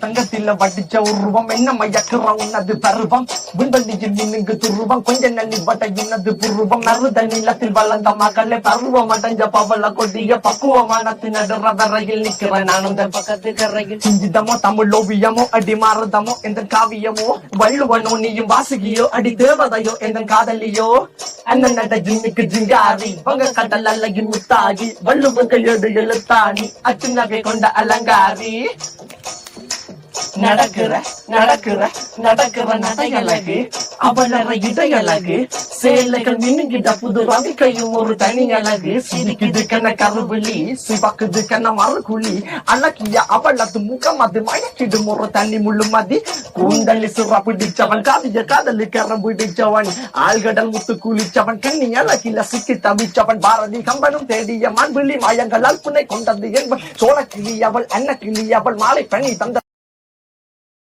தங்கத்தில வடிச்ச உருவம் என்ன மயக்குற உன்னது பருவம்? விண்வெளியில் நின்னுங்கு துருவம். கொஞ்ச நன்னி வட்ட இன்னது புருவம். நறுத நிலத்தில் வளர்ந்த மகளே பருவம் அடைஞ்ச பவள கொடிய பக்குவமானத்து நடுற வரையில் நிக்கிற நானும் தன் பக்கத்து கரையில். சிஞ்சிதமோ தமிழ் ஓவியமோ அடி மாறுதமோ எந்த காவியமோ வள்ளுவனோ நீயும் வாசுகியோ அடி தேவதையோ எந்த காதலியோ. அண்ணன் நட ஜின்னுக்கு ஜிங்காரி பங்க கடல் அல்லகின் முத்தாகி வள்ளுவங்கள் கையோடு எழுத்தாணி அச்சு நகை கொண்ட அலங்காரி. நடக்கிற நடக்கிற நடக்கிற நடையழகு அவளற இடையழகு சேலைகள் மின்னுகிட்ட புது ரவிக்கையும் ஒரு தனி அழகு. சிரிக்குது கண்ண கருவிழி சிவக்குது கண்ண மறுகுழி அழகிய அவளது முகம் அது மயக்கிடும் ஒரு தண்ணி முள்ளு மதி. கூந்தலி சுறா பிடிச்சவன் காதிய காதலி கரம் பிடிச்சவன் ஆழ்கடல் முத்து குளிச்சவன் கண்ணி அழகில சிக்கி தவிச்சவன் பாரதி கம்பனும் தேடிய மண்பிழி மாயங்களால் புனை கொண்டது என்பன். சோழ கிளி அவள் அன்ன கிளி அவள் மாலை பண்ணி தந்த